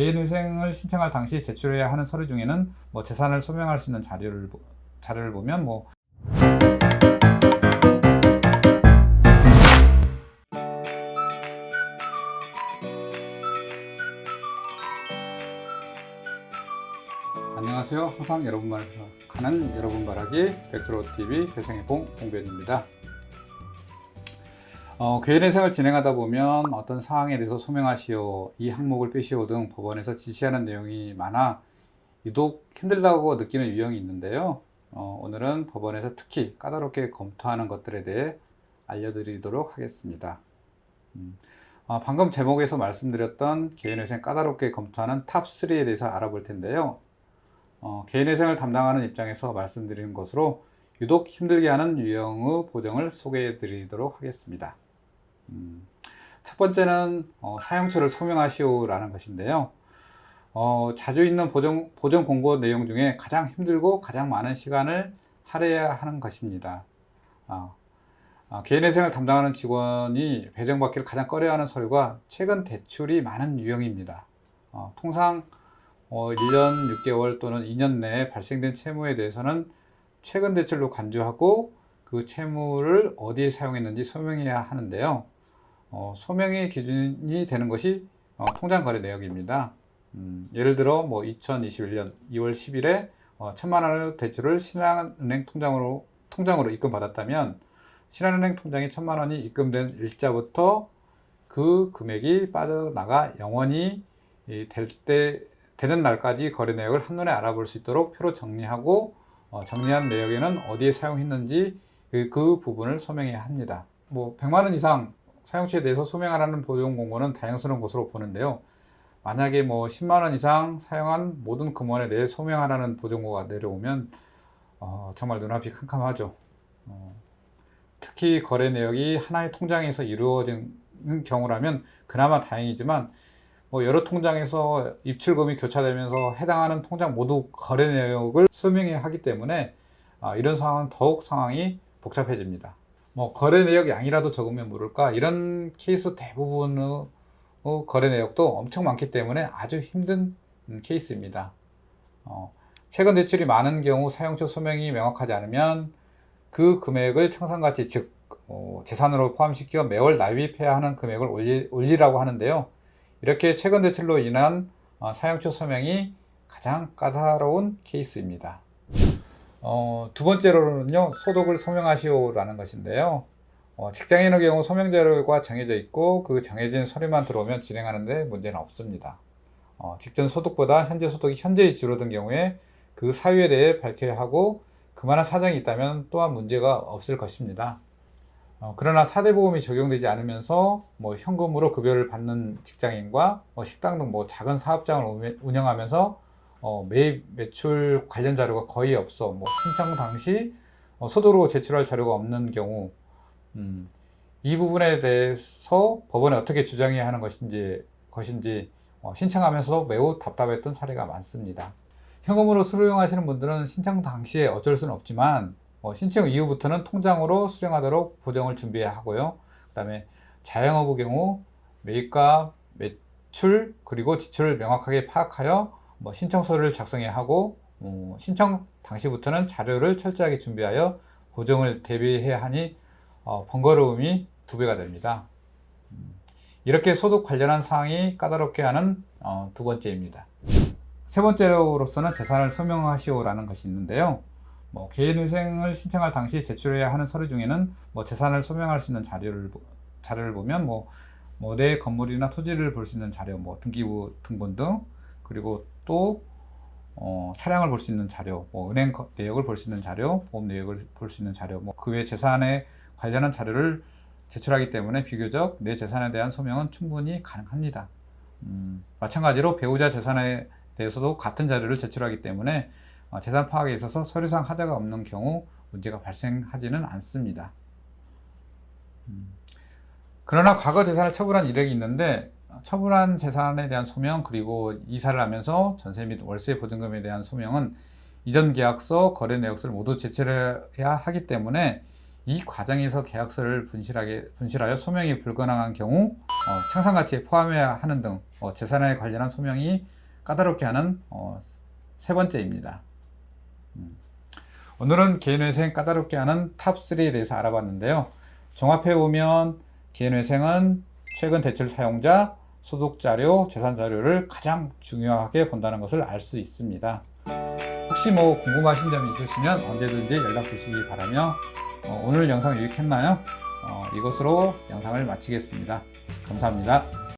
개인회생을 신청할 당시 제출해야 하는 서류 중에는 뭐 재산을 소명할 수 있는 자료를 보- 자료를 보면 뭐 안녕하세요. 항상 여러분 말을 가는 여러분 바라기 백프로 TV 배생의 봉 봉변입니다. 어, 개인회생을 진행하다 보면 어떤 사항에 대해서 소명하시오, 이 항목을 빼시오 등 법원에서 지시하는 내용이 많아 유독 힘들다고 느끼는 유형이 있는데요. 어, 오늘은 법원에서 특히 까다롭게 검토하는 것들에 대해 알려드리도록 하겠습니다. 음, 어, 방금 제목에서 말씀드렸던 개인회생 까다롭게 검토하는 탑3에 대해서 알아볼 텐데요. 어, 개인회생을 담당하는 입장에서 말씀드리는 것으로 유독 힘들게 하는 유형의 보정을 소개해 드리도록 하겠습니다. 음, 첫 번째는 어, 사용처를 소명하시오라는 것인데요. 어, 자주 있는 보정, 보정 공고 내용 중에 가장 힘들고 가장 많은 시간을 할애해야 하는 것입니다. 아, 아, 개인회생을 담당하는 직원이 배정받기를 가장 꺼려하는 서류가 최근 대출이 많은 유형입니다. 어, 통상 어, 1년 6개월 또는 2년 내에 발생된 채무에 대해서는 최근 대출로 간주하고 그 채무를 어디에 사용했는지 소명해야 하는데요. 어, 소명의 기준이 되는 것이 어, 통장 거래 내역입니다. 음, 예를 들어 뭐 2021년 2월 10일에 어, 천만 원의 대출을 신한은행 통장으로 통장으로 입금 받았다면 신한은행 통장에 천만 원이 입금된 일자부터 그 금액이 빠져나가 영원히 될 때 되는 날까지 거래 내역을 한눈에 알아볼 수 있도록 표로 정리하고 어, 정리한 내역에는 어디에 사용했는지 그, 그 부분을 소명해야 합니다. 뭐 100만 원 이상 사용처에 대해서 소명하라는 보증 공고는 다양스러운 것으로 보는데요. 만약에 뭐 10만 원 이상 사용한 모든 금원에 대해 소명하라는 보증고가 내려오면 어, 정말 눈앞이 캄캄하죠. 어, 특히 거래 내역이 하나의 통장에서 이루어지는 경우라면 그나마 다행이지만 뭐 여러 통장에서 입출금이 교차되면서 해당하는 통장 모두 거래 내역을 소명해야 하기 때문에 아, 이런 상황은 더욱 상황이 복잡해집니다. 뭐 거래 내역 양이라도 적으면 모를까 이런 케이스 대부분의 어, 거래 내역도 엄청 많기 때문에 아주 힘든 음, 케이스입니다. 어, 최근 대출이 많은 경우 사용처 소명이 명확하지 않으면 그 금액을 청산가치 즉 어, 재산으로 포함시켜 매월 납입해야 하는 금액을 올리, 올리라고 하는데요. 이렇게 최근 대출로 인한 어, 사용처 서명이 가장 까다로운 케이스입니다. 어, 두 번째로는요, 소득을 소명하시오라는 것인데요. 어, 직장인의 경우 소명 자료가 정해져 있고 그 정해진 서류만 들어오면 진행하는데 문제는 없습니다. 어, 직전 소득보다 현재 소득이 현저히 줄어든 경우에 그 사유에 대해 밝혀야 하고 그만한 사정이 있다면 또한 문제가 없을 것입니다. 어, 그러나 사대보험이 적용되지 않으면서 뭐 현금으로 급여를 받는 직장인과 뭐 식당 등 뭐 작은 사업장을 운영- 운영하면서 어, 매입 매출 관련 자료가 거의 없어 뭐 신청 당시 어, 소득으로 제출할 자료가 없는 경우 음, 이 부분에 대해서 법원에 어떻게 주장해야 하는 것인지 것인지 어, 신청하면서도 매우 답답했던 사례가 많습니다. 현금으로 수령하시는 분들은 신청 당시에 어쩔 수는 없지만 어, 신청 이후부터는 통장으로 수령하도록 보정을 준비해야 하고요. 그다음에 자영업의 경우 매입과 매출 그리고 지출을 명확하게 파악하여 뭐 신청서를 작성해야 하고 어, 신청 당시부터는 자료를 철저하게 준비하여 보정을 대비해야 하니 어, 번거로움이 두 배가 됩니다. 음, 이렇게 소득 관련한 사항이 까다롭게 하는 어, 두 번째입니다. 세 번째로서는 재산을 소명하시오라는 것이 있는데요. 뭐 개인회생을 신청할 당시 제출해야 하는 서류 중에는 뭐 재산을 소명할 수 있는 자료를 보- 자료를 보면 뭐, 뭐 내 건물이나 토지를 볼 수 있는 자료, 뭐 등기부 등본 등 그리고 또 어, 차량을 볼 수 있는 자료, 뭐 은행 거- 내역을 볼 수 있는 자료, 보험 내역을 볼 수 있는 자료, 뭐 그 외 재산에 관련한 자료를 제출하기 때문에 비교적 내 재산에 대한 소명은 충분히 가능합니다. 음, 마찬가지로 배우자 재산에 대해서도 같은 자료를 제출하기 때문에 어, 재산 파악에 있어서 서류상 하자가 없는 경우 문제가 발생하지는 않습니다. 음, 그러나 과거 재산을 처분한 이력이 있는데 어, 처분한 재산에 대한 소명 그리고 이사를 하면서 전세 및 월세 보증금에 대한 소명은 이전 계약서, 거래 내역서를 모두 제출해야 하기 때문에 이 과정에서 계약서를 분실하게, 분실하여 소명이 불가능한 경우 어, 청산가치에 포함해야 하는 등 어, 재산에 관련한 소명이 까다롭게 하는 어, 세 번째입니다. 음. 오늘은 개인회생 까다롭게 하는 탑3에 대해서 알아봤는데요. 종합해 보면 개인회생은 최근 대출 사용자, 소득 자료, 재산 자료를 가장 중요하게 본다는 것을 알 수 있습니다. 혹시 뭐 궁금하신 점이 있으시면 언제든지 연락 주시기 바라며 어, 오늘 영상 유익했나요? 어, 이것으로 영상을 마치겠습니다. 감사합니다.